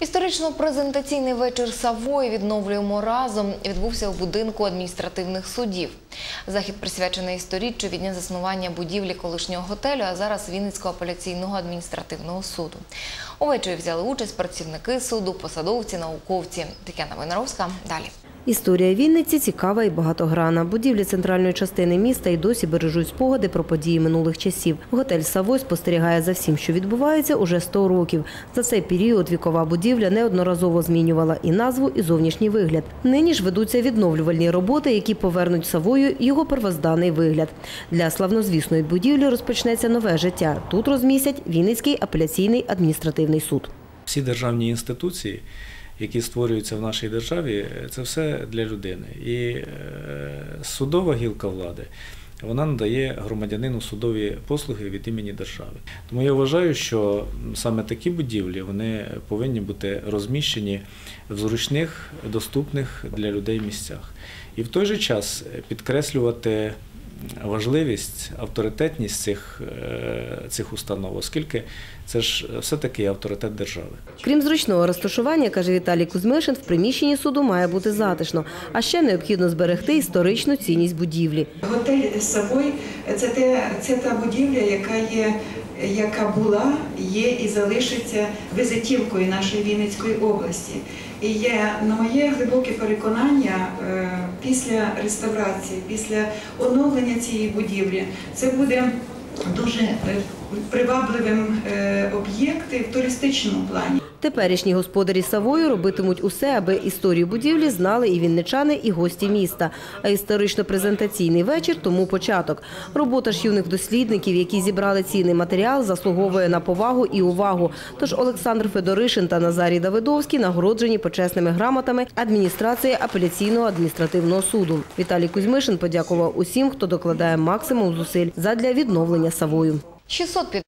Історично-презентаційний вечір Савої відновлюємо разом відбувся у будинку адміністративних судів. Захід присвячений сторіччю від дня заснування будівлі колишнього готелю, а зараз Вінницького апеляційного адміністративного суду. Увечері взяли участь працівники суду, посадовці, науковці. Тетяна Войнаровська. Далі. Історія Вінниці цікава і багатограна. Будівлі центральної частини міста й досі бережуть спогади про події минулих часів. Готель Савой спостерігає за всім, що відбувається, уже 100 років. За цей період вікова будівля неодноразово змінювала і назву, і зовнішній вигляд. Нині ж ведуться відновлювальні роботи, які повернуть Савою його первозданний вигляд. Для славнозвісної будівлі розпочнеться нове життя. Тут розмістять Вінницький апеляційний адміністративний суд. Всі державні інституції, які створюються в нашій державі, це все для людини. І е, судова гілка влади. Вона надає громадянину судові послуги від імені держави. Тому я вважаю, що саме такі будівлі вони повинні бути розміщені в зручних, доступних для людей місцях. І в той же час підкреслювати важливість, авторитетність цих, е, цих установ, оскільки це ж все-таки авторитет держави. Крім зручного розташування, каже Віталій Кузьмишин, в приміщенні суду має бути затишно, а ще необхідно зберегти історичну цінність будівлі. Готель Савой це, те, це та будівля, яка є, яка була, є і залишиться визитівкою нашої Вінницької області. І є на моє глибоке переконання після реставрації, після оновлення цієї будівлі, це буде дуже е, привабливим е, об'єкт в туристичному плані. Теперішні господарі Савою робитимуть усе, аби історію будівлі знали і вінничани, і гості міста. А історично-презентаційний вечір тому початок. Робота ж юних дослідників, які зібрали цінний матеріал, заслуговує на повагу і увагу. Тож Олександр Федоришин та Назарій Давидовський нагороджені почесними грамотами адміністрації апеляційного адміністративного суду. Віталій Кузьмишин подякував усім, хто докладає максимум зусиль задля відновлення Савою. 600